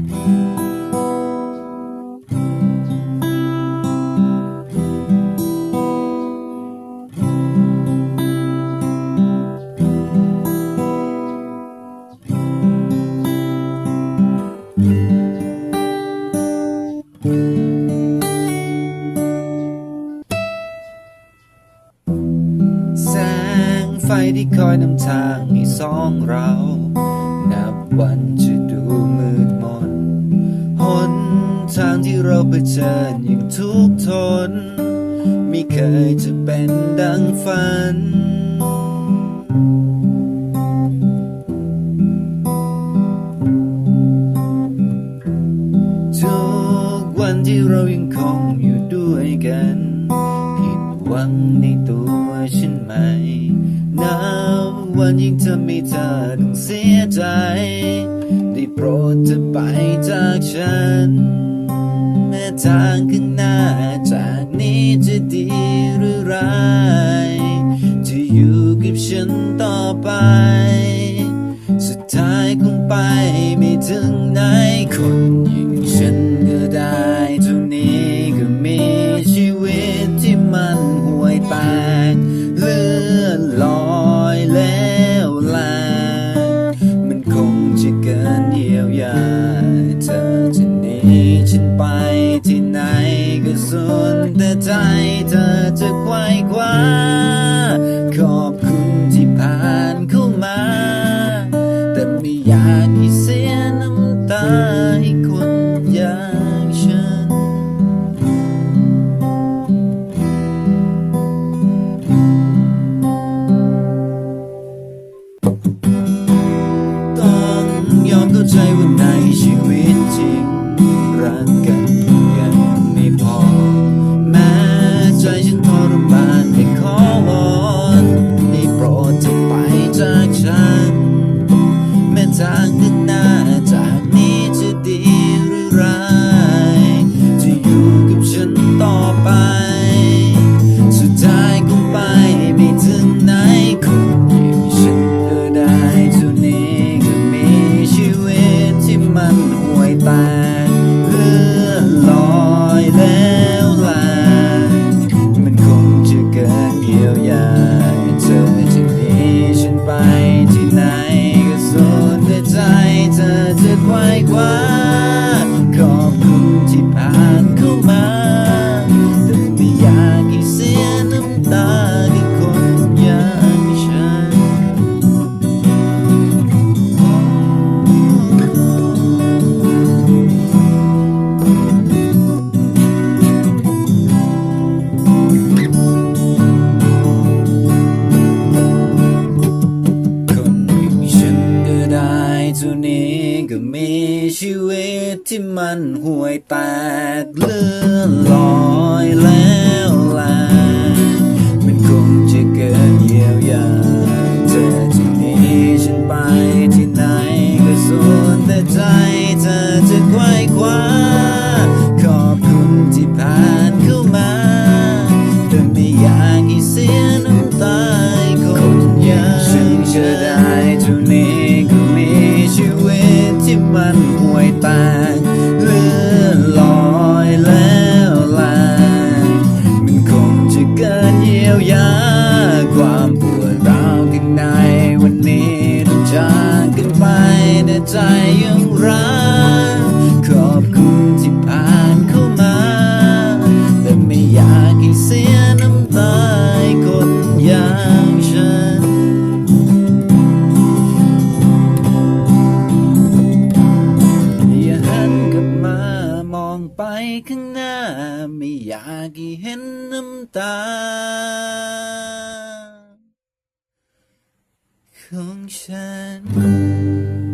แสงไฟที่คอยนำทางให้สองเรา นับวันจะดูมืดมนห นทางที่เราเผชิญอย่างทุกข์ทน ไม่เคยจะเป็นดังฝัน ทุกวันที่เรายังคงอยู่ด้วยกัน ผิดหวังในตัวฉันไหมนับวันยิ่งเธอไม่เธอต้องเสียใจ ต่ เข้าใจว่าในชีวิตจริง รักกันยังไม่พอ แม้ใจฉันทรมานไม่ มีชีวิตที่มันห่วยแตกเลื่อนลอยแล้วแลมันคงจะเกินเยียวยาเธอจะหนีฉันไปที่ไหนก็สุดแต่ใจเธอจะไขว้คว้าขอบคุณที่ผ่านเข้ามาแต่ไม่อยากให้เสียน้ำตาคนอย่างฉันก็ได้ แต่ใจยังรักขอบคุณที่ผ่านเข้ามา แต่ไม่อยากให้เสียน้ำตาคนอย่างฉัน อย่าหันกลับมามองไปข้างหน้า ไม่อยากให้เห็นน้ำตาของฉัน